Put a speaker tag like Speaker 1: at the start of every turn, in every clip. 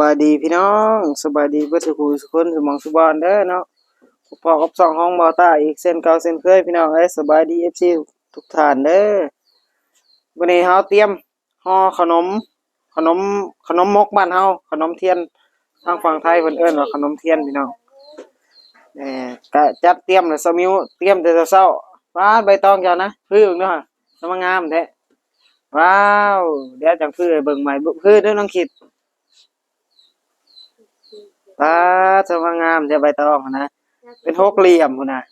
Speaker 1: บายดีพี่น้องสบายดีเพื่อนทุกคนทุกคนสมองสุบานเด้อเนาะพอกับสองห้องบอต้าอีกเส้นเก่าเส้นเคยพี่น้องเอ้สบายดีเอฟซีทุกท่านเด้อวันนี้เฮาเตรียมห่อขนม ขนมขนมมกบ้านเฮาขนมเทียนทางฝั่งไทยเพิ่นเอิ้นว่าขนมเทียนพี่น้องเอ่ก็จัดเตรียมเลยสมิวเตรียมแต่เช้าว้าใบตองเจ้านะพื้นเนาะสมงามแท้ว้าวเดี๋ยวจังพื้นเบิ่งใหม่พื้นเด้อน้องคิด ตาสวยงามจะใบตองนะเป็นหกเหลี่ยมพุ่นนะ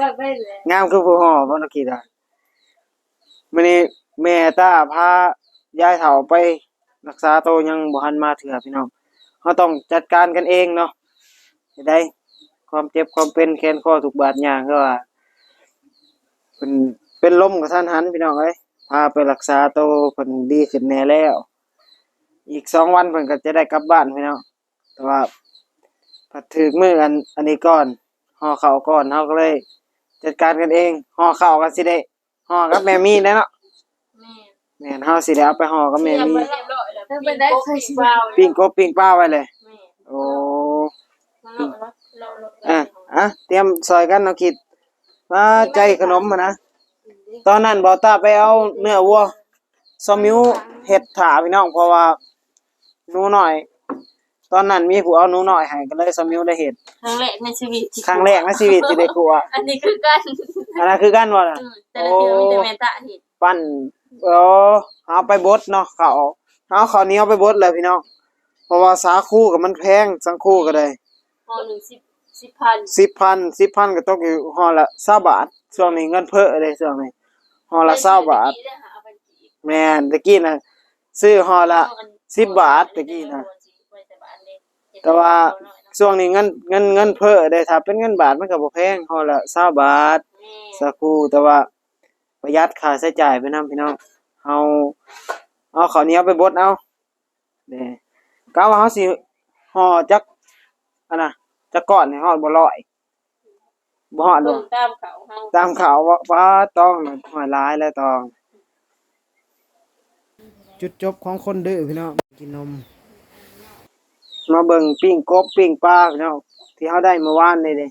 Speaker 2: ว่าไปเลย
Speaker 1: งามคือผู้ห่อบ่นักกีฬามื้อนี้แม่ตาพายายเฒ่าไปรักษาโตวยังบ่ทันมาเถื่อพี่น้องเฮาต้องจัดการกันเองเนาะจะได้ความเจ็บความเป็นแขนคอทุกบาดอย่างก็ว่าเป็นเป็นลมกับท่านหันพี่น้องเอ้ยพาไปรักษาโตวเพิ่นดีขึ้นแน่แล้ว อีกสองวันเพิ่นก็จะได้กลับบ้านพี่น้อง แต่ว่าผัดถึกมืออันอันนี้ก่อนห่อข้าวก่อนเฮาก็เลยจัดการกันเองห่อข้าวกันสิได้ห่อกับแม่มีได้เนาะ
Speaker 2: แม่
Speaker 1: แม่นเฮาสิได้เอาไปห่อกับแม่มี
Speaker 2: เรียบร้อยแล้วไปได้เคยสิบาว
Speaker 1: ปิ้งกบปิ้งปลาไว้เลย
Speaker 2: แม่
Speaker 1: โอ้
Speaker 2: เราเราเรา
Speaker 1: อะอะเตรียมซอยกันเนาะคิดมาใจขนมมานะตอนนั้นบ่ตาไปเอาเนื้อวัวซอมิวเฮ็ดถาพี่น้องเพราะว่าหนูน้อย ตอนนั้นมีผู้เอาหนูน้อยให้ก็เลยซอมิวได้เฮ็ด
Speaker 2: ครั้งแรกในชีวิตที่
Speaker 1: ครั้งแรกในชีวิตที่ได้กลัว
Speaker 2: อันนี้คือกัน
Speaker 1: อันนั้นคือกันว่าน่ะ
Speaker 2: แต่ละเดียวมีแต่แม่ตะเห็น
Speaker 1: ปั้นเออเอาไปบดเนาะเขาเอาข้าวเหนียวไปบดเลยพี่น้องเพราะว่าสาคูกับมันแพงสังคูก็ได้
Speaker 2: ห่อหนึ่งสิบสิบพัน
Speaker 1: สิบพันสิบพันก็ตกอยู่ห่อละเศร้าบาทช่วงนี้เงินเพ้อเลยช่วงนี้ห่อละเศร้าบาทแม่นตะกี้นะซื้อห่อละสิบบาทตะกี้นะ แต่ว่าช่วงนี้เงินเงินเงินเพ้อได้ถ้าเป็นเงินบาทมันก็บ่แพงห่อละเศร้าบาทสาคูแต่ว่าประหยัดค่าใช้จ่ายไปนํพี่น้องเอาเอาข้าวเหนียวไปบดเอาเด้กะว่าเฮาสิห่อจักอันน่ะจักก้อนให้ฮอดบ่ร้อยบ่ฮอดดอก
Speaker 2: ตามเขาเฮา
Speaker 1: ตามข่าวว่าว่าต้องน่ะหอยร้ายแล้วต้องจุดจบของคนดื้อพี่น้องกินนม มาเบิ่งปิ้งกบปิ้งปลาพี่น้องที่เฮาได้เมื่อวานนี่เด้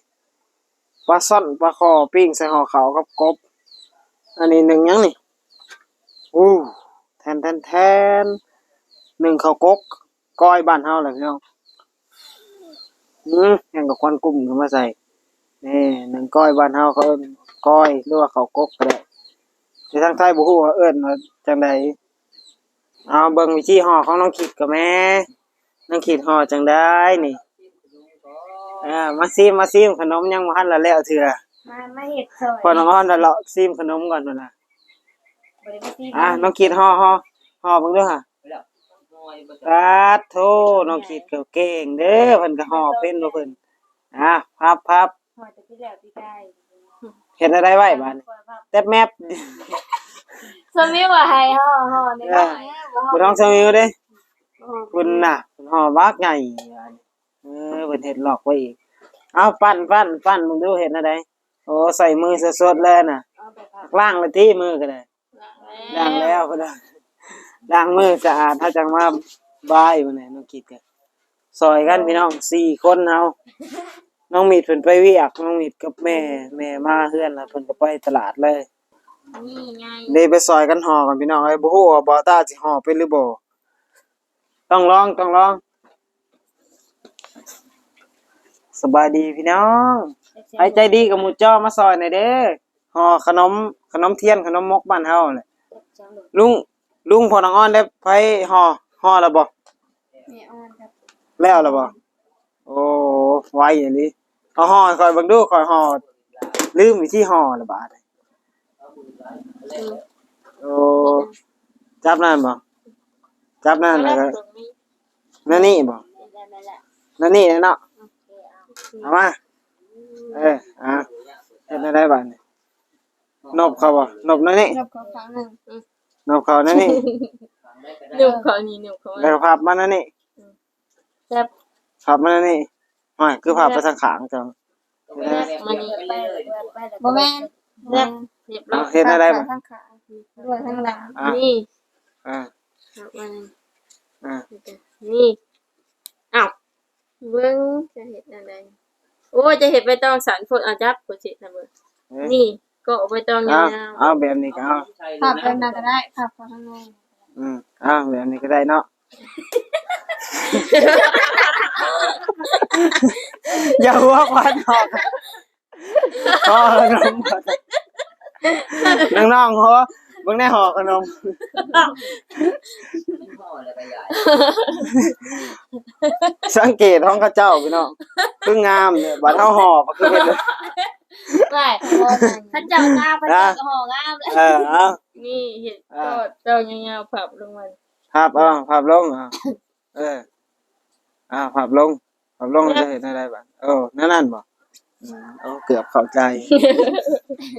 Speaker 1: ปลาซ่อนปลาคอปิ้งใส่ห่อขาวกับกบ อันนี้หนึ่งยังนี่อู้แทนแทนแทนหนึ่งข้าวกกก้อยบ้านเฮาแหละพี่น้องอืมยังกับควันกุ้งก็มาใส่นี่หนึ่งก้อยบ้านเฮาเขาเอิ้นก้อยหรือว่าเขาวกกก็ได้ในทางไทยบ่ฮู้ว่าเอิ้นว่าจังไดเอาเบิ่งวิธีห่อของน้องขิดกับแม่ น้องขิดห่อจังได้นี่อ่ามาซิมมาซิมขนมยังบ่ทันละแล้วเถื่อ
Speaker 2: มามาเห็ดซอย
Speaker 1: พอน้องอ้อนละเลาะซิมขนมก่อนพุ่นน่ะ
Speaker 2: บริษัท
Speaker 1: อะน้องขิดห่อห่อห่อเบิ่งเด้อค่ะสาธุน้องขิดก็เก่งเด้อเพิ่นก็ห่อเป็นบ่เพิ่นอะพับพับ
Speaker 2: หอจะพี่แล้วพี่ได้
Speaker 1: เฮ็ดอะไรไว้บัดนี้แตบแมป
Speaker 2: สมิว่าให้ห่อห่อในบ้าน
Speaker 1: บ่ต้องเซมิวเด้ คุณน่ะคุณห่อบักใหญ่เออเพิ่นเฮ็ดหลอกไว้อีกเอาปั้นปั้นปั้นมึงดูเฮ็ดอะไรโอ้ใส่มือสดๆเลยน่ะ
Speaker 2: เอาไปพัก
Speaker 1: ล้างเลยที่มือก็ได้ล้างแล้วก็ได้ล้างมือสะอาดถ้าจังมาบายมื้อนี้น้องคิดกันซอยกันพี่น้องสี่คนเฮาน้องมีดเพิ่นไปเวียกน้องมีดกับแม่แม่มาเฮือนแล้วเพิ่นก็ไปตลาดเลย
Speaker 2: นี่ไง
Speaker 1: เด้ไปซอยกันห่อกันพี่น้องเอ้ยบ่ฮู้ว่าบ่ตาสิห่อเป็นหรือบ่ ต้องลองต้องลอง สบายดีพี่น้องไอ้ใจดีกับหมู่จ้อมาซอยหน่อยเด้อห่อขนมขนมเทียนขนมมกบ้านเฮาแหละลุงลุงพ่อน้องอ้อนได้ไปห่อห่อแล้วบ่
Speaker 2: แม่อ่อนครับ
Speaker 1: แล้วแล้วบ่โอ้ไวอย่างนี้เอาห่อให้ค่อยเบิ่งดูค่อยห่อลืมวิธีห่อแล้วบาดนี้โอ้จับนั่นบ่ จับนั่นแล้วก็นั่นนี่บ่นั่นนี่เนาะเอามาเอออะเฮ็ดได้บ้านนี่นบเขาบ่นบนั่นนี่
Speaker 2: นบเขาครั้งหนึ่ง
Speaker 1: นบเขานั่นนี่
Speaker 2: หนึ่งเขานี่หนึ่งเขา
Speaker 1: แล้วภาพมานั่นนี่
Speaker 2: แซ่บ
Speaker 1: ภาพมานั่นนี่ห้อยคือภาพไปทางขางจัง
Speaker 2: มันนี่บ่แม่นแซ่บเรียบร้
Speaker 1: เอา
Speaker 2: อย
Speaker 1: เฮ็ดได้บ่
Speaker 2: ทั้งขาด้วยทั้งหลัง
Speaker 1: อะ
Speaker 2: นี่
Speaker 1: อ่า
Speaker 2: ครับมัน
Speaker 1: อ่า
Speaker 2: นี่อ้าวเบิ่งจะเห็ดอะไรโอ้ยจะเห็ดใบตองสารฝนเอาจับกดสินะเบิ่ง
Speaker 1: เอ้ย
Speaker 2: นี่ก็เอาใบตองยา
Speaker 1: เอา
Speaker 2: ว
Speaker 1: เอาแบบนี้ก็เอา
Speaker 2: ๆขับไปนาก็ได้ขับไปข้างนอก
Speaker 1: อืมเอาแบบนี้ก็ได้เนาะอย่าหัวควันออกพอแล้วน้องน้องๆหัว เบิ่งในหอขนม
Speaker 3: พ่อแล้วก็ยาย
Speaker 1: สังเกตห้องเข้าเจ้าพี่น้องคืองามเนี่ยบัดเฮาหอบก็คือเป็น
Speaker 2: ได้ท่านเจ้างามพระเจ้าก็ห่องามเลย
Speaker 1: เออเอา
Speaker 2: นี่เห็ดก็ตองยาวๆผับลงมา
Speaker 1: ภาพเอาภาพลงเอาเอออ่าภาพลงภาพลงแล้วจะเห็นอะไรบ้างเออนั่นนั่นบ่อืม เอาเกือบเข้าใจ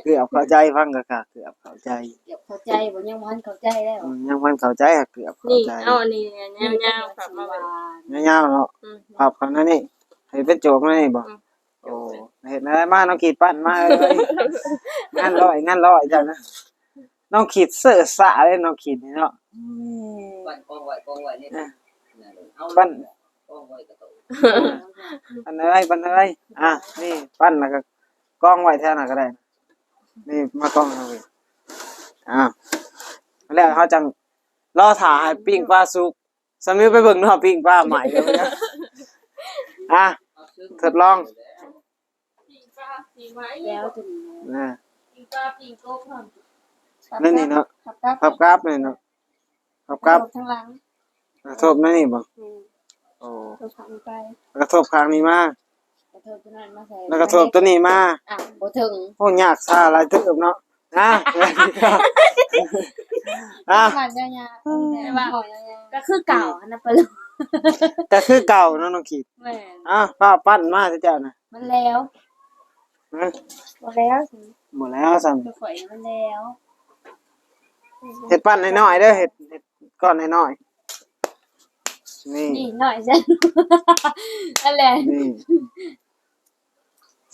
Speaker 1: เกือบเข้าใจฟังกะค่ะเกือบเข้าใจ
Speaker 2: เดี๋ยวเข้าใจบ่ยังมันเข้าใจแล้ว
Speaker 1: อืมยังมันเข้าใจอะเกือบเข้า
Speaker 2: นี่
Speaker 1: ใจ
Speaker 2: เอาอันนี้ยาวๆผับมาไว้
Speaker 1: ยาวๆเนาะ
Speaker 2: อืม
Speaker 1: ภาพเขานั่นนี่ให้เป็นโจกนั่นนี่บ่
Speaker 2: อืม
Speaker 1: โอ้เห็นอะไรมาน้องขีดปั้นมาเลยงานร้อยงานร้อยจ้ะนะน้องขีดเสื้อสะเลยน้องขีดนี่เนาะ
Speaker 3: ปั้นกองไว้กองไว้นี่
Speaker 1: อะ
Speaker 3: เอา
Speaker 1: ปั้น
Speaker 3: ก องไว้กระโต
Speaker 1: ปั้นอะไรปั้นอะไรอะนี่ปั้นแล้วก็กองไว้แท่นั้นก็ได้ นี่มากองเอาไว้อะแล้วเขาจังรอถ่าให้ปิ้งปลาสุกสมิวไปเบิ่งเนาะปิ้งปลาใหม่เลยนะอะทดลอง
Speaker 2: ปีปลาปีไม้
Speaker 4: แล้วจน
Speaker 1: นะ
Speaker 2: ปีปลาปีโก้พร้อม
Speaker 1: นั่นนี่เนาะ
Speaker 4: ขับกับ
Speaker 1: พับกราฟนี่เนาะพับกราฟ
Speaker 4: ข้างหลัง
Speaker 1: กระทบนั่นนี่บ่
Speaker 4: อืม
Speaker 1: โอ้
Speaker 4: ตัวขังไป
Speaker 1: กระทบข้างนี้มา
Speaker 4: กระเทิบตัวนั้นมาใส่
Speaker 1: แล้วกระทบตัวนี้มา
Speaker 4: อะบ่ถึง
Speaker 1: โอ้ยากซาหลายตึกเนาะอะอะ
Speaker 4: ผ่านยาวๆนี่แหละว่าหอยยาวๆก็คือเก่าอันนั้นไปเลย
Speaker 1: แต่คือเก่าเนาะน้องขีด
Speaker 4: แม่น
Speaker 1: อะป้าปั้นมาสิเจ้าน่ะ
Speaker 4: มันแล้ว
Speaker 1: ฮะ
Speaker 4: บ่แล้วสิ
Speaker 1: หมดแล้วสั่น
Speaker 4: คือข่อยมันแล้ว
Speaker 1: เฮ็ดปั้นน้อยๆเด้อเฮ็ดเฮ็ดก้อนน้อยๆ นี่
Speaker 4: นี่หน่อยซะนั่นแหละ
Speaker 1: นี่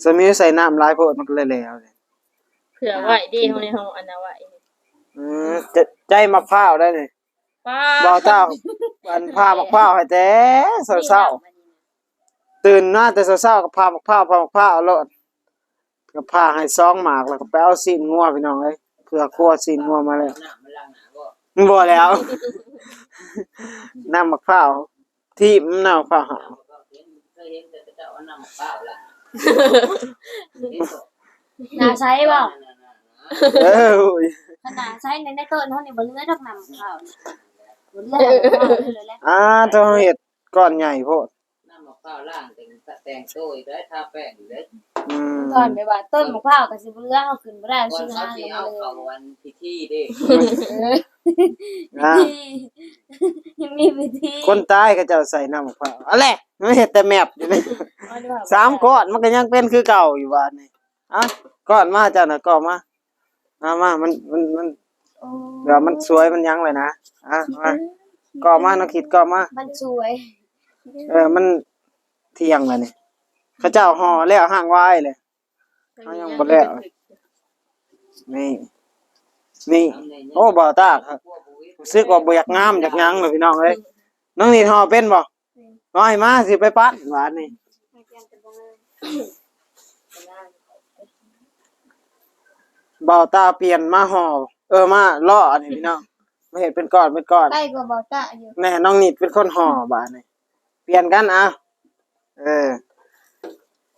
Speaker 1: สมิวใส่น้ำลายโพดมันก็เลยแล้วเลย
Speaker 2: เผื่อไว้ดีตรงนี้ของอันนั้นไว้
Speaker 1: อืมจะใจมะพร้าวได้เลย
Speaker 2: ป้า
Speaker 1: บ่เจ้าอันพามะพร้าวให้แต่เช้าๆตื่นมาแต่เช้าๆก็พามะพร้าวพามะพร้าวเอาโลดก็พาให้ซองหมากแล้วก็ไปเอาซีนงัวพี่น้องเอ้ยเพื่อคั่วซีนงัวมาแล้ว
Speaker 3: น้ำมันล้างหนาก็
Speaker 1: บ่แล้ว น้ำมะพร้าวที่มะนาวมะพร้าวหาว
Speaker 3: ก็เห็นเคยเห็นแต่เจ้าเอาน้ำเปล่าล้าง
Speaker 4: นาใช้บ่
Speaker 1: เอออุ้ย
Speaker 4: ขนาดใช้ในในต้นเฮานี่บ่เหลือดอกน้ำข้าวนี่บ่เหลือดอกน้ำเลยแหละ
Speaker 1: อ่าเจ้าเฮ็ดก้อนใหญ่โพด
Speaker 3: น้ำมะพร้าวล้างแต่งแต่งโต้ยได้ทาแป้งอยู่ได้
Speaker 1: อืม
Speaker 4: ก่อนไปว่าต้นมะพร้าวก็สิบ่เหลือเฮาขึ้นบ่ได้
Speaker 3: ก่อ
Speaker 4: สิ
Speaker 3: น
Speaker 4: หา
Speaker 3: เขา
Speaker 4: เล
Speaker 3: สิ
Speaker 4: ย
Speaker 3: เอาเข้าวันพิธีเด้
Speaker 4: เออ
Speaker 1: อ่า
Speaker 4: มีวิธี
Speaker 1: คนตายก็เจะใส่น้ำมะพร้าวอะแหละไม่เห็นแต่แมบอยู่นี่สามก้อนมันก็ยังเป็นคือเก่าอยู่บ้านนี่อะก้อนมาเจ้าน่ะก้อนมามามามันมันมันเดี๋ยวมันสวยมันยังเลยนะอะมาก้อนมาน้องคิดก้อนมา
Speaker 4: มันสวย
Speaker 1: เออมันเที่ยงแล้วนี่ เขาเจ้าห่อแล้วห่างไว้เลยเอายังบ่แล้วนี่ นี่ โอ้บ่าวตาครับรู้สึกว่าบ่อยากงามอยากหยังเลยพี่น้องเอ้ยน้องนี่ห่อเป็นบ่น้อยมาสิไปปั้นหวานนี่เบาตาเปลี่ยนมาห่อเออมาล่ออันนี้พี่น้องไม่เห็นเป็นก้อนเป็นก้อน
Speaker 4: ใกล้กว่าเบาตะอยู่
Speaker 1: แน่น้องนิดเป็นคนห่อบาดนี่เปลี่ยนกันอะเออ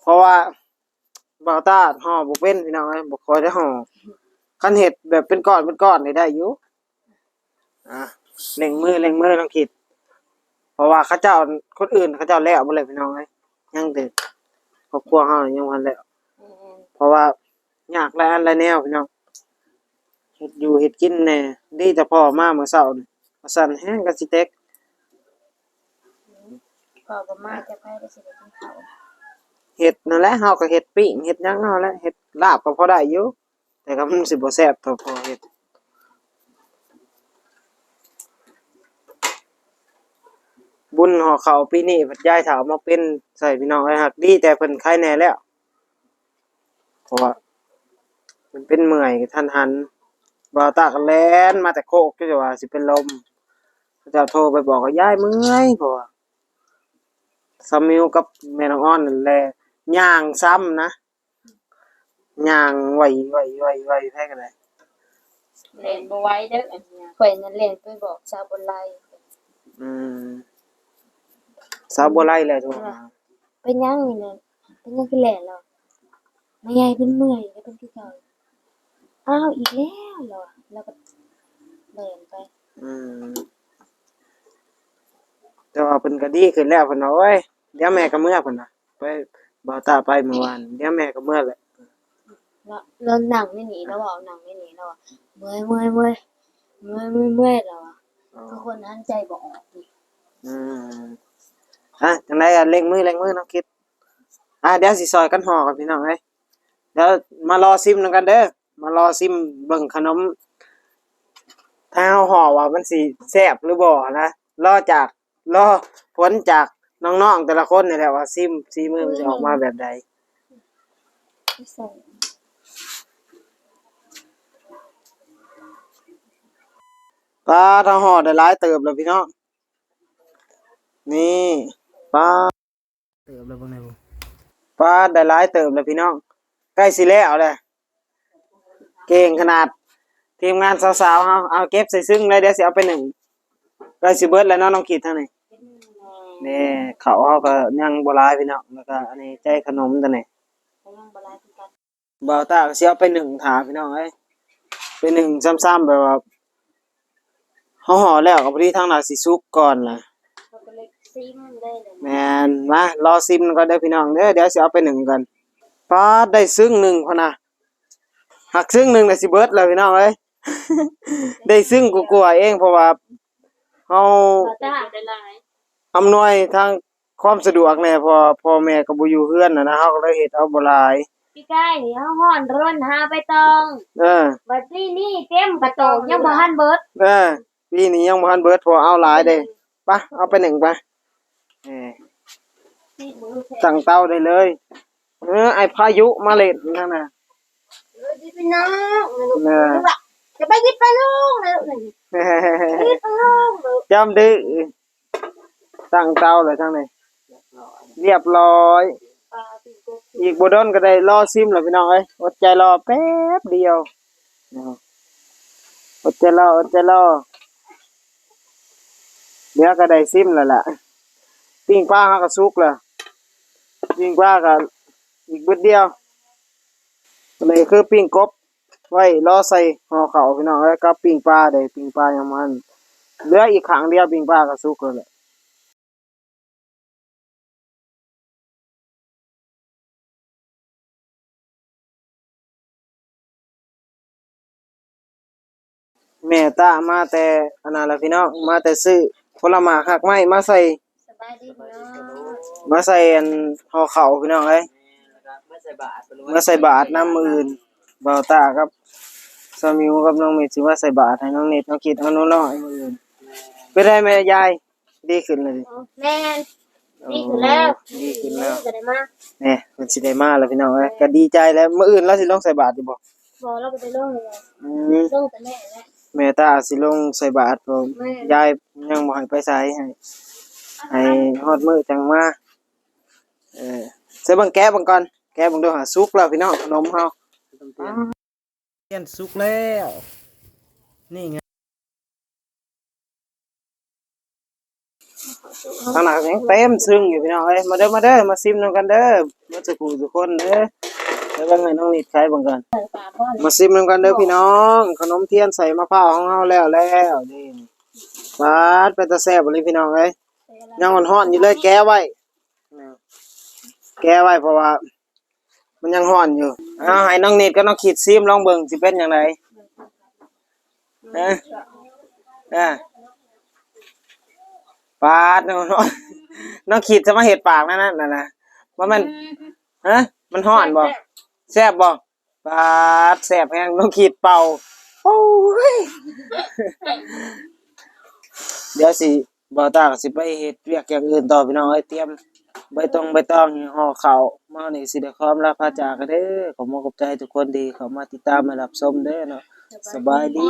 Speaker 1: เพราะว่าเบาตาห่อบ่เป็นพี่น้องเอ้ยบ่ค่อยได้ห่อคันเห็ดแบบเป็นก้อนเป็นก้อนนี่ได้อยู่อะเล็งมือเล็งมือน้องคิด เพราะว่าเขาเจ้าคนอื่นเขาเจ้าแล้วบ่เลยพี่น้องเอ้ยยังเด็กครอบครัวเฮานี่ยังบ่ทันแล้วเพราะว่ายากหลายอันหลายแนวพี่น้องเฮ็ดอยู่เฮ็ดกินแน่ดีแต่พ่อมาเมื่อเช้านี่ว่าสั่นแฮงก็สิเต็ก
Speaker 4: ก็บ่มาจะไปได้สิได้กินข้าว
Speaker 1: เฮ็ดนั่นแหละเฮาก็เฮ็ดปิ้งเฮ็ดยังเฮาแหละเฮ็ดลาบก็พอได้อยู่แต่ก็มันสิบ่แซ่บเท่าพอเฮ็ดบุญห่อข้าปีนี้พัดยายถามมาเป็นใส่พี่น้องไอ้หักดีแต่เพิ่นคลายแน่แล้วเพราะว่ามันเป็นเมื่อยทันหันบาตากแลนมาแต่โคกก็จะว่าสิเป็นลมเขาเจะโทรไปบอกว่ายายเมื่อยเพราะว่าสามิวกับแม่น้องอ้อนนั่นแหละ ย่างซ้ำนะย่างไหวไหวไหวไหวแพ้กันเลย
Speaker 2: เล่นบ่ไหว้เด้ออันเนี้ย
Speaker 4: ข่อยนั่นเล่นไปบอกชาวบนไล
Speaker 1: อืมสาวบัวไล่เลยทุกคน
Speaker 4: เป็นยังนี่นะเป็นยังคือแหล่แล้วไม่ใหญ่เป็นเมื่อยแล้วเป็นที่เก่าอ้าวอีกแล้วเหรอแล้วก็เล่นไป
Speaker 1: อืมแต่ว่าเพิ่นก็ดีขึ้นแล้วเพิ่นว่าโอ้ยเดี๋ยวแม่ก็เมื่อเพิ่นน่ะไป บ่าวตาไปเมื่อวานเดี๋ยวแม่ก็เมื่อแหละ
Speaker 4: แล้วแล้วหนังไม่หนีแล้วบอกหนังไม่หนีแล้วอะเมื่อยเมื่อยเมื่อยเมื่อยเมื่อยเมื่อยแล้วอะคือคนนั้นใจบอกออกดิ
Speaker 1: อืมอะจังไดอะเร่งมือเร่งมือน้องคิดอะเดี๋ยวสิซอยกันห่อกันพี่น้องเอ้ยเดี๋ยวมารอซิมนำกันเด้อมารอซิมเบิ่งขนมถ้าเฮาห่อว่ามันสิแซ่บหรือบ่นะรอจากรอผลจาก น้องๆแต่ละคนนี่แหละว่าซิมซีมือมันจะออกมาแบบใด
Speaker 4: ไม่ใส่
Speaker 1: ปลาถ้าห่อได้หลายเติบแล้วพี่น้องนี่ปลาเติบแล้วเบิ่งได้บ่ปลาได้หลายเติบแล้วพี่น้องใกล้สิแล้วแหละเก่งขนาดทีมงานสาวๆเฮาเอาเก็บใส่ซึ้งเลยเดี๋ยวสิเอาไปหนึ่งใกล้สิเบิดแล้วเนาะน้องขีดทางนี้ นี่เขาวเฮาก็ยังบ่หลายพี่น้องแล้วก็อันนี้ใจขนมตัวนี้
Speaker 4: เขายังบาลานซ์กัน
Speaker 1: บ่าวตาก็สิเอาไปหนึ่งถาพี่น้องเอ้ยไปหนึ่งซ้ำๆแบบว่าเฮาห่อแล้วก็พอดีทางหน้าสิสุกก่อนล่ะ
Speaker 4: เขาก็เลยซิมได้เลย
Speaker 1: แมนมารอซิมก่อนเด้อพี่น้องเด้อเดี๋ยวสิเอาไปหนึ่งกันป้าดได้ซึ่งหนึ่งพอนะหักซึ่งหนึ่งได้สิเบิดแล้วพี่น้องเอ้ย ได้ซึ่งกูกลัวๆเองเพราะว่าเฮา
Speaker 4: บาต้า
Speaker 2: ได้หลาย
Speaker 1: อำนวยทางความสะดวกแน่พอพ่อแม่ก็บ่อยู่เฮือนน่ะนะเฮาก็เลยเฮ็ดเอาบ่หลาย
Speaker 4: พี่ใกล้นี่เขาห่อนร้นหาไปตอง
Speaker 1: เออ
Speaker 4: บัดนี้นี่เต็มกระโตกยังบ่ทันเบิด
Speaker 1: เออปีนี้ยังบ่ทันเบิดพอเอาหลายเด้ไปะเอาไปหนึ่งไปเออ
Speaker 4: นี่มือแท้
Speaker 1: สั่งเตาได้เลย เออไอ้พายุมาเล่นนั่นน่ะ
Speaker 4: เออดีพี่น้องนะลูก
Speaker 1: เออ
Speaker 4: ลูกอะจะไปยิบไปลูกนะลูกนี่ยิบไปลูกลูก
Speaker 1: จำดื้อ ตั้งเตาเลยทั้งนี้เรียบร้อย อีกบดอนก็ได้รอซิมแล้วพี่น้องเอ้ยอดใจรอแป๊บเดียวอดใจรออดใจรอเดี๋ยวก็ได้ซิมแล้วล่ะปิ้งปลาเฮาก็สุกแล้วปิ้งปลาก็อีกบดเดียวอันนี้คือปิ้งกบ ไว้รอใส่ห่อข้าพี่น้องเอ้ยกับปิ้งปลาได้ปิ้งปลาอยังมันเหลืออีกครั้งเดียวปิ้งปลาก็สุกแล้ว แหละแม่ตามาแต่อันนั้นละพี่น้องมาแต่ซื้อผลไม้หักไม้มาใส่
Speaker 4: สบายดีพี่น้อง
Speaker 1: มาใส่อันห่อข้าวพี่น้องเอ้ย
Speaker 3: ไม่ใส่บาทไปเลย
Speaker 1: มาใส่บาตรน้ำมืออื่นเบาตาครับสามิวกับน้องเมธสิว่าใส่บาตรให้น้องเนตน้องกิดน้องน้อยมืออื่นเป็นไรแม่ยายดีขึ้นเลย
Speaker 4: แม่นดีขึ้นแล้ว
Speaker 1: ดีขึ้นแล้ว
Speaker 4: จะได้มา
Speaker 1: เนี่ยมันสิได้มาแล้วพี่น้องเอ้ยก็ดีใจแล้วมื้ออื่นเราสิลงใส่บาตรอยู่บ่
Speaker 4: พอเราก็ไปลงเลย
Speaker 1: อืม
Speaker 4: ลงแต่แม่แหละ
Speaker 1: แม่ตาสิลงใส่บาตรผม
Speaker 4: แม่
Speaker 1: ยายยังบ่ให้ไปใส่ให้ให้ฮอดมื้อจังมาเออใส่เบังแกะเบังก่อนแกะเบังดูหาสุกแล้วพี่น้องขนมเฮาเตียนสุกแล้ว นี่ไงขนาดยังเต็มซึ้งอยู่พี่น้องเอ้ยมาเด้อมาเด้อมาซิมนำกันเด้อมาสุกูทุกคนเด้อ แล้วเบิ่งให้น้องนิดขายเบังก่อน
Speaker 4: ใส่ปลาบ่อน
Speaker 1: มาซิมนำกันเด้อพี่น้อง ขนมเทียนใส่มะพร้าวของเฮาแล้วแล้วนี่ปาดเป็นตาแซ่บบ่เลยพี่น้องเอ้ยยังมันฮ้อนอยู่เลยแก้ไว้แก้ไว้เพราะว่า มันยังฮ้อนอยู่เอาให้น้องเนตกับน้องขีดซิมลองเบิ่งสิเป็นอย่างไรนะนะปาดน้องน้องน้องขีดจะมาเห็ดปากนั่นน่ะนะนะว่ามันฮะมันฮ้อนบ่ แซ่บบ่ปาดแซ่บแฮงต้องขีดเป่าโอ้ยเดี๋ยวสิบ่าวตากสิไปเฮ็ดเวียกอย่างอื่นต่อพี่น้องเอ้ยเตรียมใบตองใบตองห่อข้าวมานี่สิได้ขอมลาพาจากกันเด้อขอมอบอบใจทุกคนดีเข้ามาติดตามมารับชมเด้อเนาะสบายดี